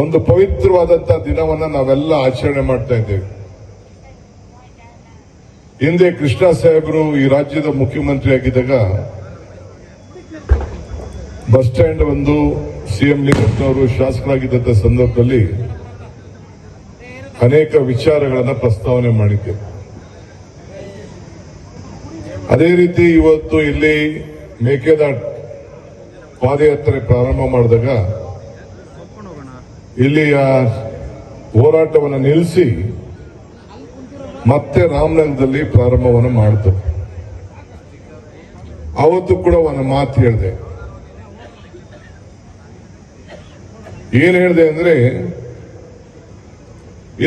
ಒಂದು ಪವಿತ್ರವಾದಂತಹ ದಿನವನ್ನ ನಾವೆಲ್ಲ ಆಚರಣೆ ಮಾಡ್ತಾ ಇದ್ದೇವೆ. ಹಿಂದೆ ಕೃಷ್ಣ ಸಾಹೇಬರು ಈ ರಾಜ್ಯದ ಮುಖ್ಯಮಂತ್ರಿ ಆಗಿದ್ದಾಗ ಬಸ್ ಸ್ಟ್ಯಾಂಡ್ ಒಂದು ಸಿಎಂ ಲಿಂಗಪ್ಪನವರು ಶಾಸಕರಾಗಿದ್ದಂತ ಸಂದರ್ಭದಲ್ಲಿ ಅನೇಕ ವಿಚಾರಗಳನ್ನ ಪ್ರಸ್ತಾವನೆ ಮಾಡಿದ್ದೆ. ಅದೇ ರೀತಿ ಇವತ್ತು ಇಲ್ಲಿ ಮೇಕೆದಾಟ್ ಪಾದಯಾತ್ರೆ ಪ್ರಾರಂಭ ಮಾಡಿದಾಗ ಇಲ್ಲಿಯ ಹೋರಾಟವನ್ನು ನಿಲ್ಲಿಸಿ ಮತ್ತೆ ರಾಮನಗರದಲ್ಲಿ ಪ್ರಾರಂಭವನ್ನು ಮಾಡ್ತವೆ ಅವತ್ತು ಕೂಡ ಒಂದು ಮಾತು ಹೇಳಿದೆ. ಏನ್ ಹೇಳಿದೆ ಅಂದ್ರೆ,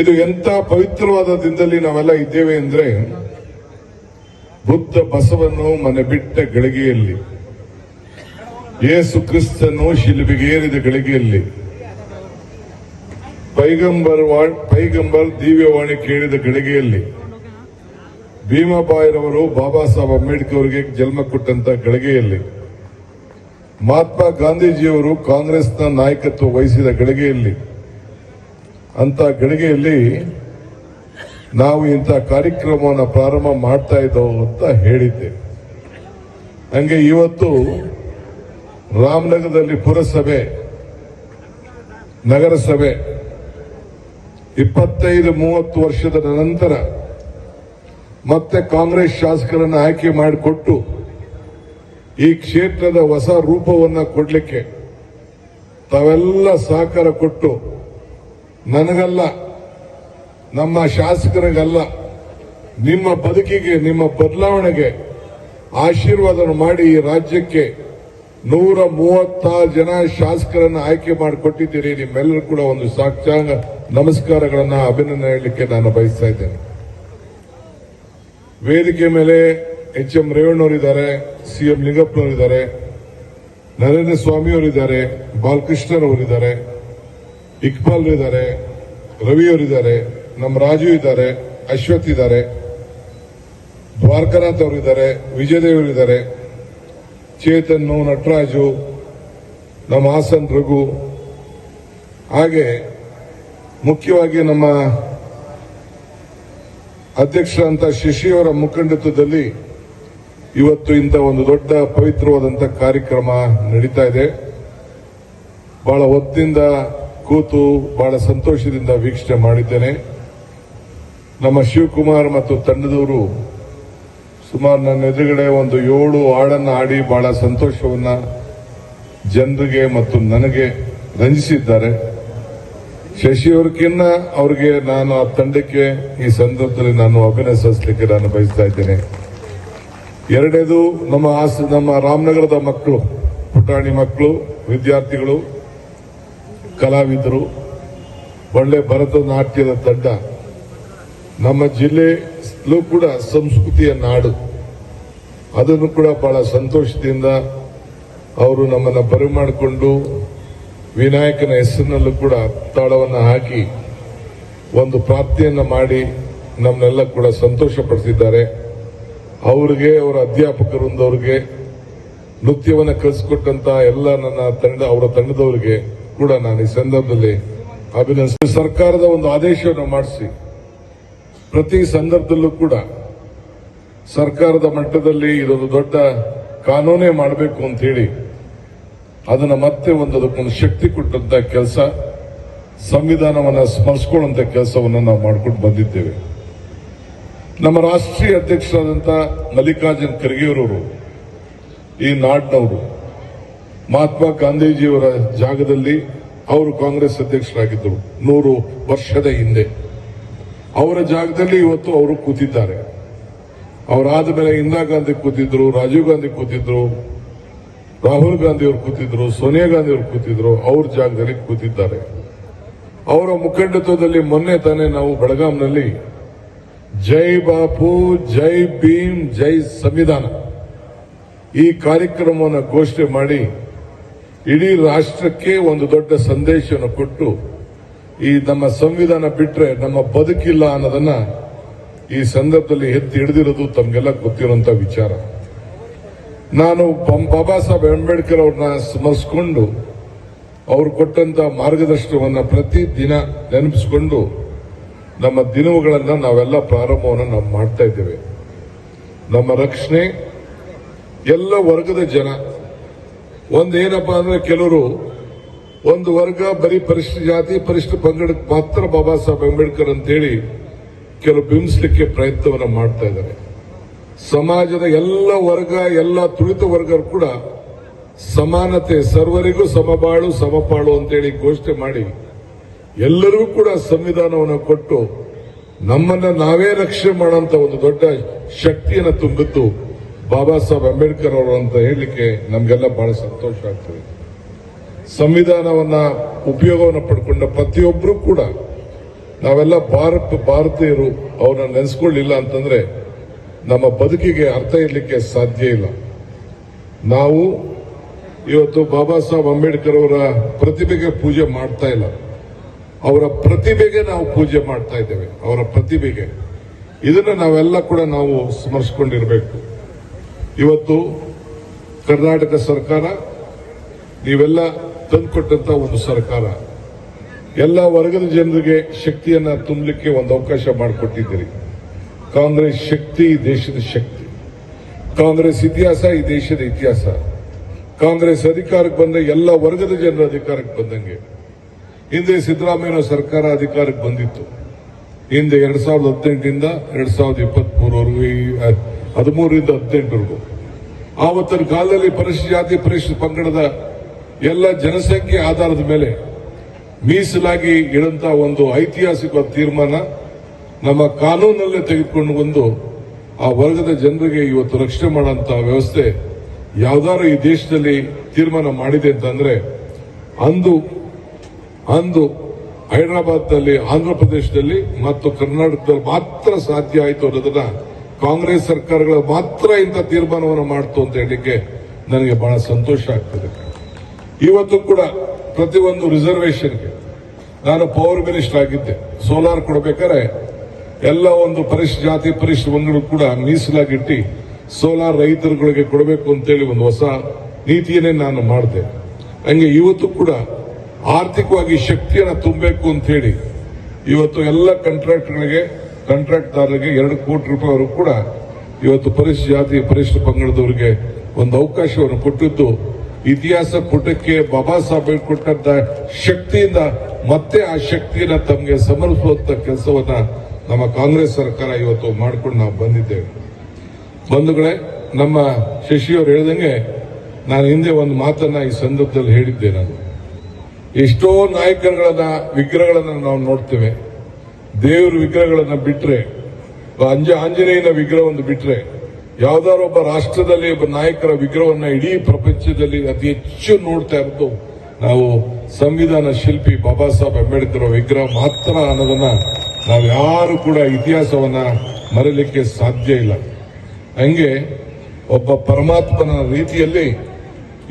ಇದು ಎಂತ ಪವಿತ್ರವಾದ ದಿನದಲ್ಲಿ ನಾವೆಲ್ಲ ಇದ್ದೇವೆ ಅಂದ್ರೆ, ಬುದ್ಧ ಬಸವನ್ನು ಮನೆ ಬಿಟ್ಟ ಗಳಿಗೆಯಲ್ಲಿ, ಯೇಸು ಕ್ರಿಸ್ತನು ಶಿಲುಬೆಗೇರಿದ ಗಳಿಗೆಯಲ್ಲಿ ಪೈಗಂಬರ್ ಪೈಗಂಬರ್ ದಿವ್ಯವಾಣಿ ಕೇಳಿದ ಗಳಿಗೆಯಲ್ಲಿ ಭೀಮಾಬಾಯಿರವರು ಬಾಬಾ ಸಾಹೇಬ್ ಅಂಬೇಡ್ಕರ್ ಅವರಿಗೆ ಜನ್ಮ ಕೊಟ್ಟಂತ ಗಳಿಗೆಯಲ್ಲಿ, ಮಹಾತ್ಮ ಗಾಂಧೀಜಿಯವರು ಕಾಂಗ್ರೆಸ್ನ ನಾಯಕತ್ವ ವಹಿಸಿದ ಗಳಿಗೆಯಲ್ಲಿ ಅಂತ ಗಳಿಗೆಯಲ್ಲಿ ನಾವು ಇಂಥ ಕಾರ್ಯಕ್ರಮವನ್ನು ಪ್ರಾರಂಭ ಮಾಡ್ತಾ ಇದ್ದವು ಅಂತ ಹೇಳಿದ್ದೆ. ಹಂಗೆ ಇವತ್ತು ರಾಮನಗರದಲ್ಲಿ ಪುರಸಭೆ, ನಗರಸಭೆ ಇಪ್ಪತ್ತೈದು, ಮೂವತ್ತು ವರ್ಷದ ನಂತರ ಮತ್ತೆ ಕಾಂಗ್ರೆಸ್ ಶಾಸಕರನ್ನು ಆಯ್ಕೆ ಮಾಡಿಕೊಟ್ಟು ಈ ಕ್ಷೇತ್ರದ ಹೊಸ ರೂಪವನ್ನು ಕೊಡಲಿಕ್ಕೆ ತಾವೆಲ್ಲ ಸಹಕಾರ ಕೊಟ್ಟು ನನಗಲ್ಲ, ನಮ್ಮ ಶಾಸಕರಿಗಲ್ಲ, ನಿಮ್ಮ ಬದುಕಿಗೆ, ನಿಮ್ಮ ಬದಲಾವಣೆಗೆ ಆಶೀರ್ವಾದ ಮಾಡಿ ಈ ರಾಜ್ಯಕ್ಕೆ ನೂರ ಮೂವತ್ತಾರು ಜನ ಶಾಸಕರನ್ನು ಆಯ್ಕೆ ಮಾಡಿಕೊಟ್ಟಿದ್ದೀರಿ. ನಿಮ್ಮೆಲ್ಲರೂ ಕೂಡ ಒಂದು ಸಾಕ್ಷಾಂಗ ನಮಸ್ಕಾರಗಳನ್ನ ಅಭಿನಂದನೆ ಹೇಳಲಿಕ್ಕೆ ನಾನು ಬಯಸ್ತಾ ಇದ್ದೇನೆ. ವೇದಿಕೆ ಮೇಲೆ ಎಚ್ ಎಂ ರೇವಣ್ಣವರಿದ್ದಾರೆ, ಸಿಎಂ ಲಿಂಗಪ್ಪನವರಿದ್ದಾರೆ, ನರೇಂದ್ರ ಸ್ವಾಮಿಯವರಿದ್ದಾರೆ, ಬಾಲಕೃಷ್ಣರವರಿದ್ದಾರೆ ಇಕ್ಬಾಲ್ ಇದ್ದಾರೆ ರವಿಯವರಿದ್ದಾರೆ, ನಮ್ಮ ರಾಜು ಇದ್ದಾರೆ, ಅಶ್ವಥ್ ಇದ್ದಾರೆ, ದ್ವಾರಕನಾಥ್ ಅವರಿದ್ದಾರೆ, ವಿಜಯದೇವರಿದ್ದಾರೆ ಚೇತನ್ನು ನಟರಾಜು, ನಮ್ಮ ಹಾಸನ್ ರಘು, ಹಾಗೆ ಮುಖ್ಯವಾಗಿ ನಮ್ಮ ಅಧ್ಯಕ್ಷರಂತ ಶಶಿಯವರ ಮುಖಂಡತ್ವದಲ್ಲಿ ಇವತ್ತು ಇಂಥ ಒಂದು ದೊಡ್ಡ ಪವಿತ್ರವಾದಂಥ ಕಾರ್ಯಕ್ರಮ ನಡೀತಾ ಇದೆ. ಬಹಳ ಹೊತ್ತಿಂದ ಕೂತು ಬಹಳ ಸಂತೋಷದಿಂದ ವೀಕ್ಷಣೆ ಮಾಡಿದ್ದೇನೆ. ನಮ್ಮ ಶಿವಕುಮಾರ್ ಮತ್ತು ತಂಡದವರು ಸುಮಾರು ನನ್ನ ಎದುರುಗಡೆ ಒಂದು ಏಳು ಹಾಡನ್ನು ಆಡಿ ಬಹಳ ಸಂತೋಷವನ್ನ ಜನರಿಗೆ ಮತ್ತು ನನಗೆ ರಂಜಿಸಿದ್ದಾರೆ. ಶಶಿಯವ್ರಿಗಿನ್ನ ಅವ್ರಿಗೆ ನಾನು ಆ ತಂಡಕ್ಕೆ ಈ ಸಂದರ್ಭದಲ್ಲಿ ನಾನು ಅಭಿನಂದಿಸಲಿಕ್ಕೆ ನಾನು ಬಯಸ್ತಾ ಇದ್ದೇನೆ. ಎರಡನೇದು, ನಮ್ಮ ಆಸ, ನಮ್ಮ ರಾಮನಗರದ ಮಕ್ಕಳು, ಪುಟಾಣಿ ಮಕ್ಕಳು, ವಿದ್ಯಾರ್ಥಿಗಳು, ಕಲಾವಿದರು, ಒಳ್ಳೆ ಭರತನಾಟ್ಯದ ತಂಡ, ನಮ್ಮ ಜಿಲ್ಲೆಲೂ ಕೂಡ ಸಂಸ್ಕೃತಿಯ ನಾಡು. ಅದನ್ನು ಕೂಡ ಬಹಳ ಸಂತೋಷದಿಂದ ಅವರು ನಮ್ಮನ್ನು ಬರಮಾಡಿಕೊಂಡು ವಿನಾಯಕನ ಹೆಸರಿನಲ್ಲೂ ಕೂಡ ತಾಳವನ್ನು ಹಾಕಿ ಒಂದು ಪ್ರಾಪ್ತಿಯನ್ನು ಮಾಡಿ ನಮ್ಮನ್ನೆಲ್ಲ ಕೂಡ ಸಂತೋಷ ಪಡಿಸಿದ್ದಾರೆ ಅವರಿಗೆ, ಅವರ ಅಧ್ಯಾಪಕರೊಂದವ್ರಿಗೆ ನೃತ್ಯವನ್ನು ಕಲಿಸಿಕೊಟ್ಟಂತ ಎಲ್ಲ ನನ್ನ ತಂಡ, ಅವರ ತಂಡದವರಿಗೆ ಕೂಡ ನಾನು ಈ ಸಂದರ್ಭದಲ್ಲಿ ಅಭಿನಂದಿಸಿ ಸರ್ಕಾರದ ಒಂದು ಆದೇಶವನ್ನು ಮಾಡಿಸಿ. ಪ್ರತಿ ಸಂದರ್ಭದಲ್ಲೂ ಕೂಡ ಸರ್ಕಾರದ ಮಟ್ಟದಲ್ಲಿ ಇದೊಂದು ದೊಡ್ಡ ಕಾನೂನೇ ಮಾಡಬೇಕು ಅಂತ ಹೇಳಿ ಅದನ್ನ ಮತ್ತೆ ಒಂದು ಅದಕ್ಕೊಂದು ಶಕ್ತಿ ಕೊಟ್ಟಂತ ಕೆಲಸ, ಸಂವಿಧಾನವನ್ನ ಸ್ಮರಿಸ್ಕೊಳ್ಳುವಂತ ಕೆಲಸವನ್ನು ನಾವು ಮಾಡ್ಕೊಂಡು ಬಂದಿದ್ದೇವೆ. ನಮ್ಮ ರಾಷ್ಟ್ರೀಯ ಅಧ್ಯಕ್ಷರಾದಂಥ ಮಲ್ಲಿಕಾರ್ಜುನ್ ಖರ್ಗೆಯವರವರು ಈ ನಾಡಿನವರು, ಮಹಾತ್ಮ ಗಾಂಧೀಜಿಯವರ ಜಾಗದಲ್ಲಿ ಅವರು ಕಾಂಗ್ರೆಸ್ ಅಧ್ಯಕ್ಷರಾಗಿದ್ದರು, ನೂರು ವರ್ಷದ ಹಿಂದೆ. ಅವರ ಜಾಗದಲ್ಲಿ ಇವತ್ತು ಅವರು ಕೂತಿದ್ದಾರೆ. ಅವರಾದ ಮೇಲೆ ಇಂದಿರಾ ಗಾಂಧಿ ಕೂತಿದ್ರು, ರಾಜೀವ್ ಗಾಂಧಿ ಕೂತಿದ್ರು ರಾಹುಲ್ ಗಾಂಧಿ ಅವರು ಕೂತಿದ್ರು, ಸೋನಿಯಾ ಗಾಂಧಿ ಅವರು ಕೂತಿದ್ರು, ಅವ್ರ ಜಾಗದಲ್ಲಿ ಕೂತಿದ್ದಾರೆ. ಅವರ ಮುಖಂಡತ್ವದಲ್ಲಿ ಮೊನ್ನೆ ತಾನೇ ನಾವು ಬೆಳಗಾಂನಲ್ಲಿ ಜೈ ಬಾಪು, ಜೈ ಭೀಮ್, ಜೈ ಸಂವಿಧಾನ ಈ ಕಾರ್ಯಕ್ರಮವನ್ನು ಘೋಷಣೆ ಮಾಡಿ ಇಡೀ ರಾಷ್ಟ್ರಕ್ಕೆ ಒಂದು ದೊಡ್ಡ ಸಂದೇಶವನ್ನು ಕೊಟ್ಟು ಈ ನಮ್ಮ ಸಂವಿಧಾನ ಬಿಟ್ರೆ ನಮ್ಮ ಬದುಕಿಲ್ಲ ಅನ್ನೋದನ್ನ ಈ ಸಂದರ್ಭದಲ್ಲಿ ಎತ್ತಿ ಹಿಡಿದಿರೋದು ತಮಗೆಲ್ಲ ಗೊತ್ತಿರುವಂತಹ ವಿಚಾರ. ನಾನು ಬಾಬಾ ಸಾಹೇಬ್ ಅಂಬೇಡ್ಕರ್ ಅವ್ರನ್ನ ಸ್ಮರಿಸಿಕೊಂಡು ಅವರು ಕೊಟ್ಟಂತ ಮಾರ್ಗದರ್ಶನವನ್ನು ಪ್ರತಿ ದಿನ ನೆನಪಿಸಿಕೊಂಡು ನಮ್ಮ ದಿನವುಗಳನ್ನು ನಾವೆಲ್ಲ ಪ್ರಾರಂಭವನ್ನು ನಾವು ಮಾಡ್ತಾ ಇದ್ದೇವೆ. ನಮ್ಮ ರಕ್ಷಣೆ, ಎಲ್ಲ ವರ್ಗದ ಜನ. ಒಂದೇನಪ್ಪ ಅಂದ್ರೆ ಕೆಲವರು ಒಂದು ವರ್ಗ ಬರೀ ಪರಿಶಿಷ್ಟ ಜಾತಿ, ಪರಿಶಿಷ್ಟ ಪಂಗಡಕ್ಕೆ ಮಾತ್ರ ಬಾಬಾ ಸಾಹೇಬ್ ಅಂಬೇಡ್ಕರ್ ಅಂತೇಳಿ ಕೆಲವು ಬಿಂಬಿಸಲಿಕ್ಕೆ ಪ್ರಯತ್ನವನ್ನು ಮಾಡ್ತಾ ಇದ್ದಾರೆ. ಸಮಾಜದ ಎಲ್ಲ ವರ್ಗ, ಎಲ್ಲ ತುಳಿತ ವರ್ಗರು ಕೂಡ ಸಮಾನತೆ, ಸರ್ವರಿಗೂ ಸಮಬಾಳು, ಸಮಪಾಳು ಅಂತೇಳಿ ಘೋಷಣೆ ಮಾಡಿ ಎಲ್ಲರಿಗೂ ಕೂಡ ಸಂವಿಧಾನವನ್ನು ಕೊಟ್ಟು ನಮ್ಮನ್ನ ನಾವೇ ರಕ್ಷಣೆ ಮಾಡುವಂತ ಒಂದು ದೊಡ್ಡ ಶಕ್ತಿಯನ್ನು ತುಂಬಿತ್ತು ಬಾಬಾ ಸಾಹೇಬ್ ಅಂಬೇಡ್ಕರ್ ಅವರು ಅಂತ ಹೇಳಲಿಕ್ಕೆ ನಮಗೆಲ್ಲ ಬಹಳ ಸಂತೋಷ ಆಗ್ತದೆ. ಸಂವಿಧಾನವನ್ನ, ಉಪಯೋಗವನ್ನು ಪಡ್ಕೊಂಡ ಪ್ರತಿಯೊಬ್ಬರೂ ಕೂಡ ನಾವೆಲ್ಲ ಭಾರತ, ಭಾರತೀಯರು ಅವರನ್ನು ನೆನೆಸ್ಕೊಳ್ಳಿಲ್ಲ ಅಂತಂದ್ರೆ ನಮ್ಮ ಬದುಕಿಗೆ ಅರ್ಥ ಇರಲಿಕ್ಕೆ ಸಾಧ್ಯ ಇಲ್ಲ. ನಾವು ಇವತ್ತು ಬಾಬಾ ಸಾಹೇಬ್ ಅಂಬೇಡ್ಕರ್ ಅವರ ಪ್ರತಿಭೆಗೆ ಪೂಜೆ ಮಾಡ್ತಾ ಇಲ್ಲ. ಅವರ ಪ್ರತಿಭೆಗೆ ನಾವು ಪೂಜೆ ಮಾಡ್ತಾ ಇದ್ದೇವೆ. ಅವರ ಪ್ರತಿಭೆಗೆ. ಇದನ್ನ ನಾವೆಲ್ಲ ಕೂಡ ನಾವು ಸ್ಮರಿಸಿಕೊಂಡಿರಬೇಕು. ಇವತ್ತು ಕರ್ನಾಟಕ ಸರ್ಕಾರ, ನೀವೆಲ್ಲ ತಂದುಕೊಟ್ಟಂತ ಒಂದು ಸರ್ಕಾರ. ಎಲ್ಲ ವರ್ಗದ ಜನರಿಗೆ ಶಕ್ತಿಯನ್ನ ತುಂಬಲಿಕ್ಕೆ ಒಂದು ಅವಕಾಶ ಮಾಡಿಕೊಟ್ಟಿದ್ದೀರಿ. ಕಾಂಗ್ರೆಸ್ ಶಕ್ತಿ ಈ ದೇಶದ ಶಕ್ತಿ. ಕಾಂಗ್ರೆಸ್ ಇತಿಹಾಸ ಈ ದೇಶದ ಇತಿಹಾಸ. ಕಾಂಗ್ರೆಸ್ ಅಧಿಕಾರಕ್ಕೆ ಬಂದ ಎಲ್ಲ ವರ್ಗದ ಜನರ ಅಧಿಕಾರಕ್ಕೆ ಬಂದಂಗೆ. ಹಿಂದೆ ಸಿದ್ದರಾಮಯ್ಯ ಸರ್ಕಾರ ಅಧಿಕಾರಕ್ಕೆ ಬಂದಿತ್ತು. ಹಿಂದೆ ಎರಡ್ ಸಾವಿರದ ಹದಿನೆಂಟರಿಂದ ಎರಡ್ ಸಾವಿರದ ಇಪ್ಪತ್ಮೂರವರೆಗೂ ಹದಿಮೂರರಿಂದ ಹದಿನೆಂಟರವರೆಗೂ. ಆವತ್ತಿನ ಕಾಲದಲ್ಲಿ ಪರಿಶಿಷ್ಟ ಜಾತಿ ಪರಿಶಿಷ್ಟ ಪಂಗಡದ ಎಲ್ಲ ಜನಸಂಖ್ಯೆ ಆಧಾರದ ಮೇಲೆ ಮೀಸಲಾಗಿ ಇಡಂತ ಒಂದು ಐತಿಹಾಸಿಕ ತೀರ್ಮಾನ ನಮ್ಮ ಕಾನೂನಲ್ಲೇ ತೆಗೆದುಕೊಂಡು ಬಂದು ಆ ವರ್ಗದ ಜನರಿಗೆ ಇವತ್ತು ರಕ್ಷಣೆ ಮಾಡುವಂತ ವ್ಯವಸ್ಥೆ ಯಾವ್ದಾದ್ರು ಈ ದೇಶದಲ್ಲಿ ತೀರ್ಮಾನ ಮಾಡಿದೆ ಅಂತಂದ್ರೆ ಅಂದು ಅಂದು ಹೈದರಾಬಾದ್ನಲ್ಲಿ ಆಂಧ್ರ ಪ್ರದೇಶದಲ್ಲಿ ಮತ್ತು ಕರ್ನಾಟಕದಲ್ಲಿ ಮಾತ್ರ ಸಾಧ್ಯ ಆಯಿತು ಅನ್ನೋದನ್ನ ಕಾಂಗ್ರೆಸ್ ಸರ್ಕಾರಗಳು ಮಾತ್ರ ಇಂಥ ತೀರ್ಮಾನವನ್ನು ಮಾಡ್ತು ಅಂತ ಹೇಳಲಿಕ್ಕೆ ನನಗೆ ಬಹಳ ಸಂತೋಷ ಆಗ್ತದೆ. ಇವತ್ತು ಕೂಡ ಪ್ರತಿಯೊಂದು ರಿಸರ್ವೇಷನ್ಗೆ ನಾನು ಪವರ್ ಮಿನಿಸ್ಟರ್ ಆಗಿದ್ದೆ. ಸೋಲಾರ್ ಕೊಡಬೇಕಾದ್ರೆ ಎಲ್ಲ ಒಂದು ಪರಿಶಿಷ್ಟ ಜಾತಿ ಪರಿಶಿಷ್ಟ ವರ್ಗಗಳು ಕೂಡ ಮೀಸಲಾಗಿಟ್ಟು ಸೋಲಾರ್ ರೈತರುಗಳಿಗೆ ಕೊಡಬೇಕು ಅಂತೇಳಿ ಒಂದು ಹೊಸ ನೀತಿಯನ್ನೇ ನಾನು ಮಾಡಿದೆ. ಹಂಗೆ ಇವತ್ತು ಕೂಡ ಆರ್ಥಿಕವಾಗಿ ಶಕ್ತಿಯನ್ನು ತುಂಬಬೇಕು ಅಂತ ಹೇಳಿ ಇವತ್ತು ಎಲ್ಲ ಕಾಂಟ್ರಾಕ್ಟ್ಗಳಿಗೆ ಕಾಂಟ್ರಾಕ್ಟ್ದಾರರಿಗೆ ಎರಡು ಕೋಟಿ ರೂಪಾಯಿ ಅವರು ಕೂಡ ಇವತ್ತು ಪರಿಶಿಷ್ಟ ಜಾತಿ ಪರಿಶಿಷ್ಟ ಪಂಗಡದವರಿಗೆ ಒಂದು ಅವಕಾಶವನ್ನು ಕೊಟ್ಟಿದ್ದು ಇತಿಹಾಸ ಪುಟಕ್ಕೆ ಬಾಬಾ ಸಾಹೇಬ್ ಕೊಟ್ಟಂತ ಶಕ್ತಿಯಿಂದ ಮತ್ತೆ ಆ ಶಕ್ತಿಯನ್ನು ತಮಗೆ ಸಮರ್ಪಿಸುವಂತ ಕೆಲಸವನ್ನ ನಮ್ಮ ಕಾಂಗ್ರೆಸ್ ಸರ್ಕಾರ ಇವತ್ತು ಮಾಡ್ಕೊಂಡು ನಾವು ಬಂದಿದ್ದೇವೆ. ಬಂಧುಗಳೇ, ನಮ್ಮ ಶಶಿಯವರು ಹೇಳ್ದಂಗೆ ನಾನು ಹಿಂದೆ ಒಂದು ಮಾತನ್ನ ಈ ಸಂದರ್ಭದಲ್ಲಿ ಹೇಳಿದ್ದೆ ನಾನು. ಎಷ್ಟೋ ನಾಯಕರುಗಳನ್ನ, ವಿಗ್ರಹಗಳನ್ನ ನಾವು ನೋಡ್ತೇವೆ. ದೇವರ ವಿಗ್ರಹಗಳನ್ನ ಬಿಟ್ರೆ ಅಂಜ ಆಂಜನೇಯನ ವಿಗ್ರಹವನ್ನು ಬಿಟ್ರೆ, ಯಾವ್ದಾದ್ರು ಒಬ್ಬ ರಾಷ್ಟ್ರದಲ್ಲಿ ಒಬ್ಬ ನಾಯಕರ ವಿಗ್ರಹವನ್ನ ಇಡೀ ಪ್ರಪಂಚದಲ್ಲಿ ಅತಿ ಹೆಚ್ಚು ನೋಡ್ತಾ ಇರೋದು ನಾವು ಸಂವಿಧಾನ ಶಿಲ್ಪಿ ಬಾಬಾ ಸಾಹೇಬ್ ಅಂಬೇಡ್ಕರ್ ವಿಗ್ರಹ ಮಾತ್ರ ಅನ್ನೋದನ್ನ ನಾವು ಯಾರು ಕೂಡ ಇತಿಹಾಸವನ್ನ ಮರಲಿಕ್ಕೆ ಸಾಧ್ಯ ಇಲ್ಲ. ಹಂಗೆ ಒಬ್ಬ ಪರಮಾತ್ಮನ ರೀತಿಯಲ್ಲಿ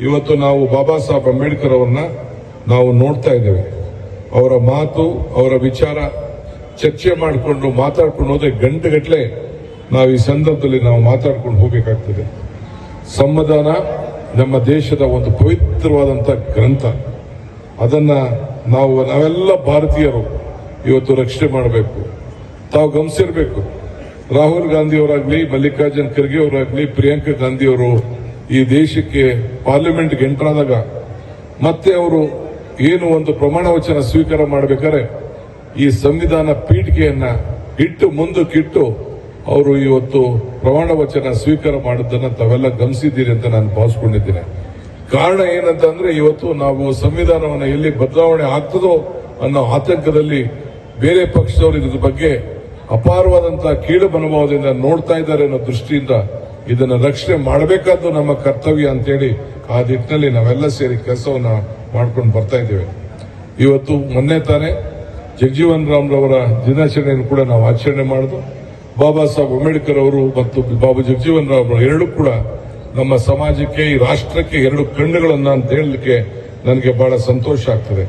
ಇವತ್ತು ನಾವು ಬಾಬಾ ಸಾಹೇಬ್ ಅಂಬೇಡ್ಕರ್ ಅವರನ್ನ ನಾವು ನೋಡ್ತಾ ಇದ್ದೇವೆ. ಅವರ ಮಾತು, ಅವರ ವಿಚಾರ ಚರ್ಚೆ ಮಾಡಿಕೊಂಡು ಮಾತಾಡ್ಕೊಂಡು ಹೋದ್ರೆ ಗಂಟೆಗಟ್ಟಲೆ ನಾವು ಈ ಸಂದರ್ಭದಲ್ಲಿ ನಾವು ಮಾತಾಡ್ಕೊಂಡು ಹೋಗಬೇಕಾಗ್ತದೆ. ಸಂವಿಧಾನ ನಮ್ಮ ದೇಶದ ಒಂದು ಪವಿತ್ರವಾದಂತ ಗ್ರಂಥ. ಅದನ್ನ ನಾವು ನಾವೆಲ್ಲ ಭಾರತೀಯರು ಇವತ್ತು ರಕ್ಷಣೆ ಮಾಡಬೇಕು. ತಾವು ಗಮನಿಸಿರ್ಬೇಕು. ರಾಹುಲ್ ಗಾಂಧಿ ಅವರಾಗ್ಲಿ ಮಲ್ಲಿಕಾರ್ಜುನ್ ಖರ್ಗೆ ಅವರಾಗ್ಲಿ, ಪ್ರಿಯಾಂಕಾ ಗಾಂಧಿ ಅವರು ಈ ದೇಶಕ್ಕೆ ಪಾರ್ಲಿಮೆಂಟ್ಗೆ ಎಂಟರ್ ಆದಾಗ ಮತ್ತೆ ಅವರು ಏನು ಒಂದು ಪ್ರಮಾಣ ವಚನ ಸ್ವೀಕಾರ ಮಾಡಬೇಕಾದ್ರೆ ಈ ಸಂವಿಧಾನ ಪೀಠಿಕೆಯನ್ನ ಇಟ್ಟು ಮುಂದಕ್ಕಿಟ್ಟು ಅವರು ಇವತ್ತು ಪ್ರಮಾಣ ವಚನ ಸ್ವೀಕಾರ ಮಾಡಿದ್ದನ್ನ ತಾವೆಲ್ಲ ಗಮನಿಸಿದ್ದೀರಿ ಅಂತ ನಾನು ಭಾವಿಸ್ಕೊಂಡಿದ್ದೇನೆ. ಕಾರಣ ಏನಂತಂದ್ರೆ ಇವತ್ತು ನಾವು ಸಂವಿಧಾನವನ್ನು ಎಲ್ಲಿ ಬದಲಾವಣೆ ಆಗ್ತದೋ ಅನ್ನೋ ಆತಂಕದಲ್ಲಿ ಬೇರೆ ಪಕ್ಷದವರು ಇದರ ಬಗ್ಗೆ ಅಪಾರವಾದಂತಹ ಕೀಳು ಮನೋಭಾವದಿಂದ ನೋಡ್ತಾ ಇದ್ದಾರೆ ಅನ್ನೋ ದೃಷ್ಟಿಯಿಂದ ಇದನ್ನು ರಕ್ಷಣೆ ಮಾಡಬೇಕಾದ್ದು ನಮ್ಮ ಕರ್ತವ್ಯ ಅಂತೇಳಿ ಆ ನಿಟ್ಟಿನಲ್ಲಿ ನಾವೆಲ್ಲ ಸೇರಿ ಕೆಲಸವನ್ನು ಮಾಡ್ಕೊಂಡು ಬರ್ತಾ ಇದ್ದೇವೆ. ಇವತ್ತು ಮೊನ್ನೆ ತಾನೇ ಜಗಜೀವನ್ ರಾಮ್ ರವರ ದಿನಾಚರಣೆಯನ್ನು ಕೂಡ ನಾವು ಆಚರಣೆ ಮಾಡಿದ್ವು. ಬಾಬಾ ಸಾಹೇಬ್ ಅಂಬೇಡ್ಕರ್ ಅವರು ಮತ್ತು ಬಾಬು ಜಗಜೀವನ್ ರಾಮ್ ಎರಡೂ ಕೂಡ ನಮ್ಮ ಸಮಾಜಕ್ಕೆ, ಈ ರಾಷ್ಟ್ರಕ್ಕೆ ಎರಡು ಕಣ್ಣುಗಳನ್ನು ಅಂತ ಹೇಳಲಿಕ್ಕೆ ನನಗೆ ಬಹಳ ಸಂತೋಷ ಆಗ್ತದೆ.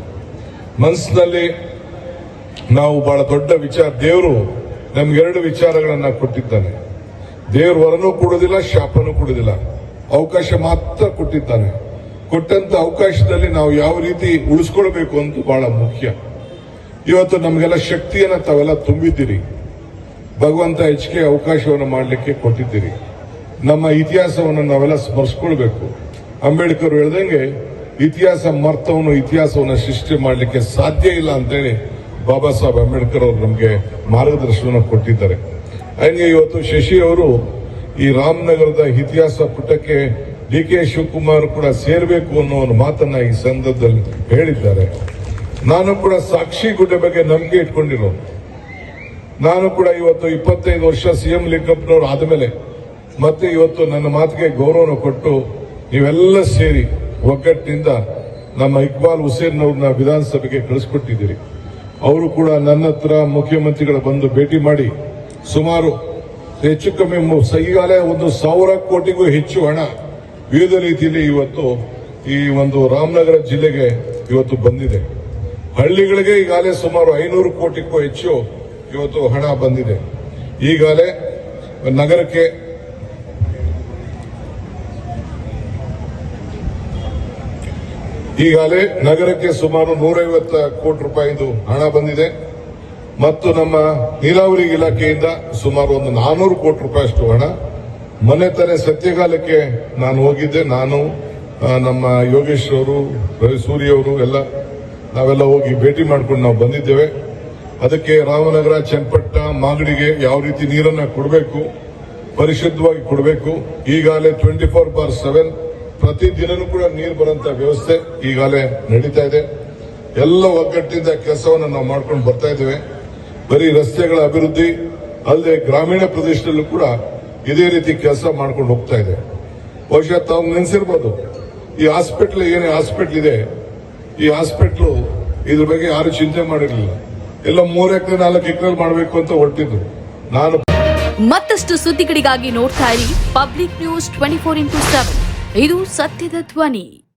ಮನಸ್ಸಿನಲ್ಲಿ ನಾವು ಬಹಳ ದೊಡ್ಡ ವಿಚಾರ, ದೇವರು ನಮ್ಗೆರಡು ವಿಚಾರಗಳನ್ನ ಕೊಟ್ಟಿದ್ದಾನೆ. ದೇವ್ರ ವರನೂ ಕೊಡುವುದಿಲ್ಲ ಶಾಪನೂ ಕೊಡುವುದಿಲ್ಲ ಅವಕಾಶ ಮಾತ್ರ ಕೊಟ್ಟಿದ್ದಾನೆ. ಕೊಟ್ಟಂತ ಅವಕಾಶದಲ್ಲಿ ನಾವು ಯಾವ ರೀತಿ ಉಳಿಸ್ಕೊಳ್ಬೇಕು ಅಂತ ಬಹಳ ಮುಖ್ಯ. ಇವತ್ತು ನಮಗೆಲ್ಲ ಶಕ್ತಿಯನ್ನ ತಾವೆಲ್ಲ ತುಂಬಿದ್ದೀರಿ. ಭಗವಂತ ಹೆಚ್ಚಿಗೆ ಅವಕಾಶವನ್ನು ಮಾಡಲಿಕ್ಕೆ ಕೊಟ್ಟಿದ್ದೀರಿ. ನಮ್ಮ ಇತಿಹಾಸವನ್ನು ನಾವೆಲ್ಲ ಸ್ಮರಿಸ್ಕೊಳ್ಬೇಕು. ಅಂಬೇಡ್ಕರ್ ಹೇಳ್ದಂಗೆ, ಇತಿಹಾಸ ಮರ್ತವನು ಇತಿಹಾಸವನ್ನು ಸೃಷ್ಟಿ ಮಾಡಲಿಕ್ಕೆ ಸಾಧ್ಯ ಇಲ್ಲ ಅಂತೇಳಿ ಬಾಬಾ ಸಾಹೇಬ್ ಅಂಬೇಡ್ಕರ್ ಅವರು ನಮಗೆ ಮಾರ್ಗದರ್ಶನ ಕೊಟ್ಟಿದ್ದಾರೆ. ಹಂಗೆ ಇವತ್ತು ಶಶಿ ಅವರು ಈ ರಾಮನಗರದ ಇತಿಹಾಸ ಪುಟಕ್ಕೆ ಡಿ ಕೆ ಶಿವಕುಮಾರ್ ಕೂಡ ಸೇರಬೇಕು ಅನ್ನೋ ಒಂದು ಮಾತನ್ನ ಈ ಸಂದರ್ಭದಲ್ಲಿ ಹೇಳಿದ್ದಾರೆ. ನಾನು ಕೂಡ ಸಾಕ್ಷಿ ಗುಡ್ಡ ಬಗ್ಗೆ ನಂಬಿಕೆ ಇಟ್ಕೊಂಡಿರೋ ನಾನು ಕೂಡ ಇವತ್ತು ಇಪ್ಪತ್ತೈದು ವರ್ಷ ಸಿಎಂ ಲಿಂಗಪ್ಪನವರು ಆದಮೇಲೆ ಮತ್ತೆ ಇವತ್ತು ನನ್ನ ಮಾತಿಗೆ ಗೌರವನ ಕೊಟ್ಟು ನೀವೆಲ್ಲ ಸೇರಿ ಒಗ್ಗಟ್ಟಿನಿಂದ ನಮ್ಮ ಇಕ್ಬಾಲ್ ಹುಸೇನ್ ಅವ್ರನ್ನ ವಿಧಾನಸಭೆಗೆ ಕಳಿಸ್ಕೊಟ್ಟಿದ್ದೀರಿ. ಅವರು ಕೂಡ ನನ್ನ ಹತ್ರ ಮುಖ್ಯಮಂತ್ರಿಗಳ ಬಂದು ಭೇಟಿ ಮಾಡಿ ಸುಮಾರು ಹೆಚ್ಚು ಕಮ್ಮಿ ಈಗಾಗಲೇ ಒಂದು ಸಾವಿರ ಕೋಟಿಗೂ ಹೆಚ್ಚು ಹಣ ವಿವಿಧ ರೀತಿಯಲ್ಲಿ ಇವತ್ತು ಈ ಒಂದು ರಾಮನಗರ ಜಿಲ್ಲೆಗೆ ಇವತ್ತು ಬಂದಿದೆ. ಹಳ್ಳಿಗಳಿಗೆ ಈಗಾಗಲೇ ಸುಮಾರು ಐನೂರು ಕೋಟಿಗೂ ಹೆಚ್ಚು ಇವತ್ತು ಹಣ ಬಂದಿದೆ. ಈಗಾಗಲೇ ನಗರಕ್ಕೆ ಈಗಾಗಲೇ ನಗರಕ್ಕೆ ಸುಮಾರು ನೂರೈವತ್ತ ಕೋಟಿ ರೂಪಾಯಿದು ಹಣ ಬಂದಿದೆ. ಮತ್ತು ನಮ್ಮ ನೀರಾವರಿ ಇಲಾಖೆಯಿಂದ ಸುಮಾರು ಒಂದು ನಾನೂರು ಕೋಟಿ ರೂಪಾಯಿಷ್ಟು ಹಣ. ಮೊನ್ನೆ ತಾನೇ ಸತ್ಯಕಾಲಕ್ಕೆ ನಾನು ಹೋಗಿದ್ದೆ. ನಾನು ನಮ್ಮ ಯೋಗೇಶ್ ಅವರು ಸೂರ್ಯ ಅವರು ಎಲ್ಲ, ನಾವೆಲ್ಲ ಹೋಗಿ ಭೇಟಿ ಮಾಡ್ಕೊಂಡು ನಾವು ಬಂದಿದ್ದೇವೆ. ಅದಕ್ಕೆ ರಾಮನಗರ, ಚನ್ನಪಟ್ಟ, ಮಾಗಡಿಗೆ ಯಾವ ರೀತಿ ನೀರನ್ನು ಕೊಡಬೇಕು, ಪರಿಶುದ್ಧವಾಗಿ ಕೊಡಬೇಕು, ಈಗಾಗಲೇ ಟ್ವೆಂಟಿ ಫೋರ್ ಬಾರ್ ಸೆವೆನ್ ಪ್ರತಿ ದಿನನೂ ಕೂಡ ನೀರು ಬರುವಂತ ವ್ಯವಸ್ಥೆ ಈಗಾಗಲೇ ನಡೀತಾ ಇದೆ. ಎಲ್ಲ ಒಗ್ಗಟ್ಟಿನಿಂದ ಕೆಲಸವನ್ನು ನಾವು ಮಾಡ್ಕೊಂಡು ಬರ್ತಾ ಇದ್ದೇವೆ. ಬರೀ ರಸ್ತೆಗಳ ಅಭಿವೃದ್ಧಿ ಅಲ್ಲದೆ ಗ್ರಾಮೀಣ ಪ್ರದೇಶದಲ್ಲೂ ಕೂಡ ಇದೇ ರೀತಿ ಕೆಲಸ ಮಾಡ್ಕೊಂಡು ಹೋಗ್ತಾ ಇದೆ. ಬಹುಶಃ ತಾವು ನೆನೆಸಿರ್ಬೋದು, ಈ ಹಾಸ್ಪಿಟ್ಲ್ ಏನೇ ಹಾಸ್ಪಿಟ್ಲ್ ಇದೆ, ಈ ಹಾಸ್ಪಿಟ್ಲು ಇದ್ರ ಬಗ್ಗೆ ಯಾರು ಚಿಂತೆ ಮಾಡಿರಲಿಲ್ಲ. ಎಲ್ಲ ಮೂರ್ ಎಕರೆ, ನಾಲ್ಕು ಎಕರೆ ಮಾಡಬೇಕು ಅಂತ ಹೊರಟಿದ್ರು ನಾನು ಮತ್ತಷ್ಟು ಸುದ್ದಿಗಳಿಗಾಗಿ ನೋಡ್ತಾ ಇರಿ public news twenty four into seven ಇದು ಸತ್ಯದ ಧ್ವನಿ.